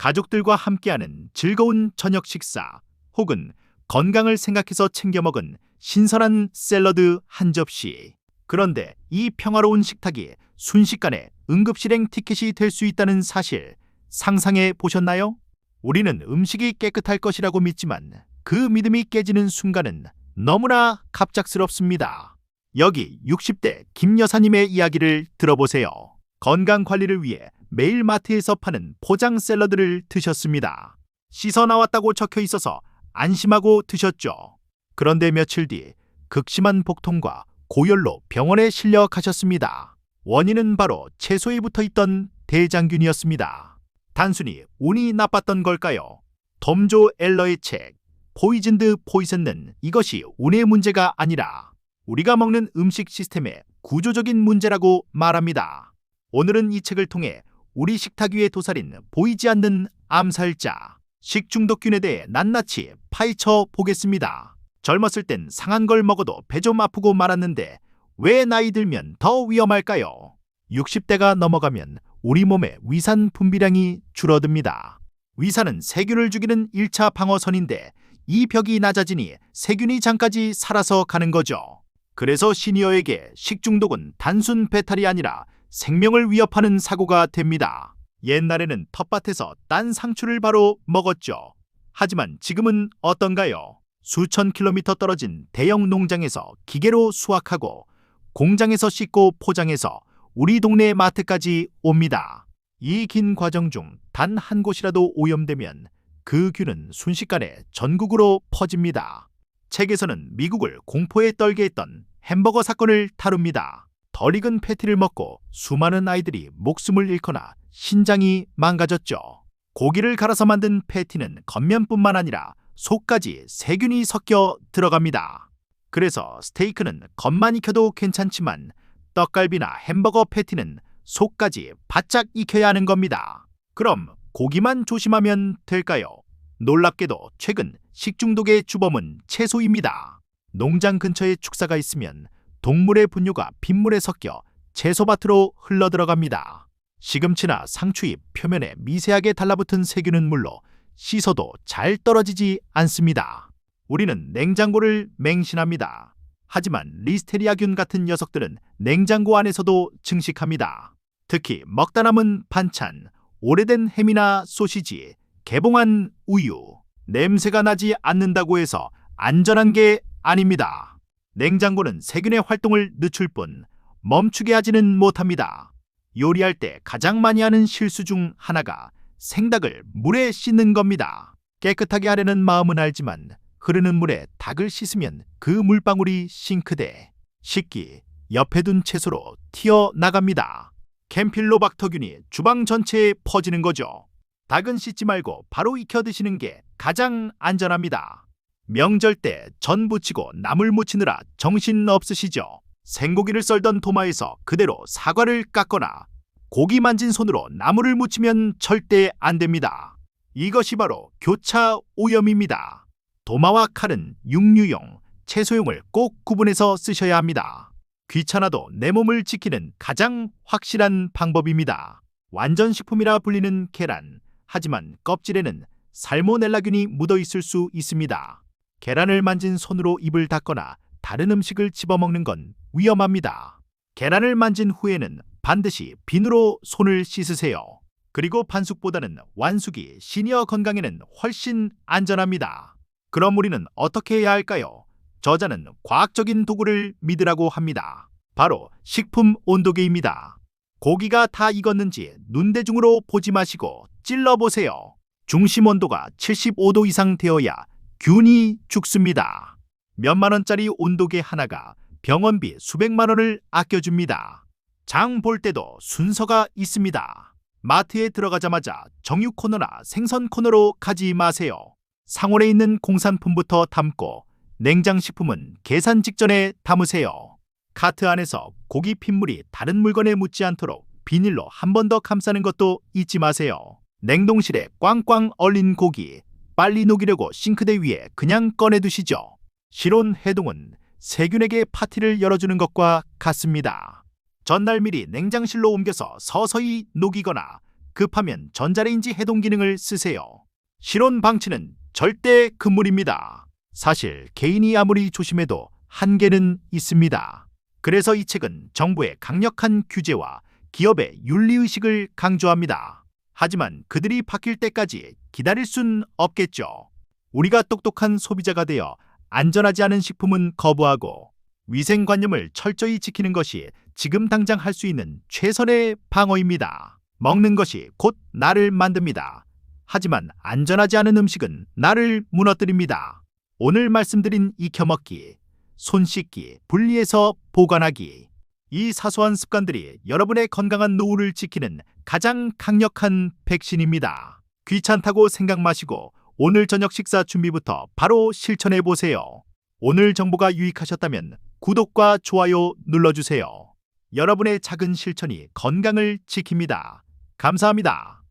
가족들과 함께하는 즐거운 저녁 식사 혹은 건강을 생각해서 챙겨 먹은 신선한 샐러드 한 접시. 그런데 이 평화로운 식탁이 순식간에 응급실행 티켓이 될 수 있다는 사실 상상해 보셨나요? 우리는 음식이 깨끗할 것이라고 믿지만 그 믿음이 깨지는 순간은 너무나 갑작스럽습니다. 여기 60대 김 여사님의 이야기를 들어보세요. 건강 관리를 위해 매일 마트에서 파는 포장 샐러드를 드셨습니다. 씻어 나왔다고 적혀 있어서 안심하고 드셨죠. 그런데 며칠 뒤 극심한 복통과 고열로 병원에 실려 가셨습니다. 원인은 바로 채소에 붙어 있던 대장균이었습니다. 단순히 운이 나빴던 걸까요? 덤조 엘러의 책 포이즌드 포이즌은 이것이 운의 문제가 아니라 우리가 먹는 음식 시스템의 구조적인 문제라고 말합니다. 오늘은 이 책을 통해 우리 식탁 위에 도사린 보이지 않는 암살자 식중독균에 대해 낱낱이 파헤쳐 보겠습니다. 젊었을 땐 상한 걸 먹어도 배 좀 아프고 말았는데 왜 나이 들면 더 위험할까요? 60대가 넘어가면 우리 몸의 위산 분비량이 줄어듭니다. 위산은 세균을 죽이는 1차 방어선인데 이 벽이 낮아지니 세균이 장까지 살아서 가는 거죠. 그래서 시니어에게 식중독은 단순 배탈이 아니라 생명을 위협하는 사고가 됩니다. 옛날에는 텃밭에서 딴 상추를 바로 먹었죠. 하지만 지금은 어떤가요? 수천 킬로미터 떨어진 대형 농장에서 기계로 수확하고 공장에서 씻고 포장해서 우리 동네 마트까지 옵니다. 이 긴 과정 중 단 한 곳이라도 오염되면 그 균은 순식간에 전국으로 퍼집니다. 책에서는 미국을 공포에 떨게 했던 햄버거 사건을 다룹니다. 덜 익은 패티를 먹고 수많은 아이들이 목숨을 잃거나 신장이 망가졌죠. 고기를 갈아서 만든 패티는 겉면뿐만 아니라 속까지 세균이 섞여 들어갑니다. 그래서 스테이크는 겉만 익혀도 괜찮지만 떡갈비나 햄버거 패티는 속까지 바짝 익혀야 하는 겁니다. 그럼 고기만 조심하면 될까요? 놀랍게도 최근 식중독의 주범은 채소입니다. 농장 근처에 축사가 있으면 동물의 분유가 빗물에 섞여 채소밭으로 흘러들어갑니다. 시금치나 상추잎 표면에 미세하게 달라붙은 세균은 물로 씻어도 잘 떨어지지 않습니다. 우리는 냉장고를 맹신합니다. 하지만 리스테리아균 같은 녀석들은 냉장고 안에서도 증식합니다. 특히 먹다 남은 반찬, 오래된 햄이나 소시지, 개봉한 우유, 냄새가 나지 않는다고 해서 안전한 게 아닙니다. 냉장고는 세균의 활동을 늦출 뿐 멈추게 하지는 못합니다. 요리할 때 가장 많이 하는 실수 중 하나가 생닭을 물에 씻는 겁니다. 깨끗하게 하려는 마음은 알지만 흐르는 물에 닭을 씻으면 그 물방울이 싱크대, 식기, 옆에 둔 채소로 튀어 나갑니다. 캠필로박터균이 주방 전체에 퍼지는 거죠. 닭은 씻지 말고 바로 익혀 드시는 게 가장 안전합니다. 명절 때 전 부치고 나물 무치느라 정신 없으시죠? 생고기를 썰던 도마에서 그대로 사과를 깎거나 고기 만진 손으로 나물을 무치면 절대 안 됩니다. 이것이 바로 교차 오염입니다. 도마와 칼은 육류용, 채소용을 꼭 구분해서 쓰셔야 합니다. 귀찮아도 내 몸을 지키는 가장 확실한 방법입니다. 완전식품이라 불리는 계란. 하지만 껍질에는 살모넬라균이 묻어 있을 수 있습니다. 계란을 만진 손으로 입을 닫거나 다른 음식을 집어먹는 건 위험합니다. 계란을 만진 후에는 반드시 비누로 손을 씻으세요. 그리고 반숙보다는 완숙이 시니어 건강에는 훨씬 안전합니다. 그럼 우리는 어떻게 해야 할까요? 저자는 과학적인 도구를 믿으라고 합니다. 바로 식품 온도계입니다. 고기가 다 익었는지 눈대중으로 보지 마시고 찔러보세요. 중심 온도가 75도 이상 되어야 균이 죽습니다. 몇만 원짜리 온도계 하나가 병원비 수백만 원을 아껴줍니다. 장 볼 때도 순서가 있습니다. 마트에 들어가자마자 정육 코너나 생선 코너로 가지 마세요. 상온에 있는 공산품부터 담고 냉장식품은 계산 직전에 담으세요. 카트 안에서 고기 핏물이 다른 물건에 묻지 않도록 비닐로 한 번 더 감싸는 것도 잊지 마세요. 냉동실에 꽝꽝 얼린 고기 빨리 녹이려고 싱크대 위에 그냥 꺼내두시죠. 실온 해동은 세균에게 파티를 열어주는 것과 같습니다. 전날 미리 냉장실로 옮겨서 서서히 녹이거나 급하면 전자레인지 해동 기능을 쓰세요. 실온 방치는 절대 금물입니다. 사실 개인이 아무리 조심해도 한계는 있습니다. 그래서 이 책은 정부의 강력한 규제와 기업의 윤리의식을 강조합니다. 하지만 그들이 바뀔 때까지 기다릴 순 없겠죠. 우리가 똑똑한 소비자가 되어 안전하지 않은 식품은 거부하고 위생관념을 철저히 지키는 것이 지금 당장 할 수 있는 최선의 방어입니다. 먹는 것이 곧 나를 만듭니다. 하지만 안전하지 않은 음식은 나를 무너뜨립니다. 오늘 말씀드린 익혀먹기, 손 씻기, 분리해서 보관하기. 이 사소한 습관들이 여러분의 건강한 노후를 지키는 가장 강력한 백신입니다. 귀찮다고 생각 마시고 오늘 저녁 식사 준비부터 바로 실천해 보세요. 오늘 정보가 유익하셨다면 구독과 좋아요 눌러주세요. 여러분의 작은 실천이 건강을 지킵니다. 감사합니다.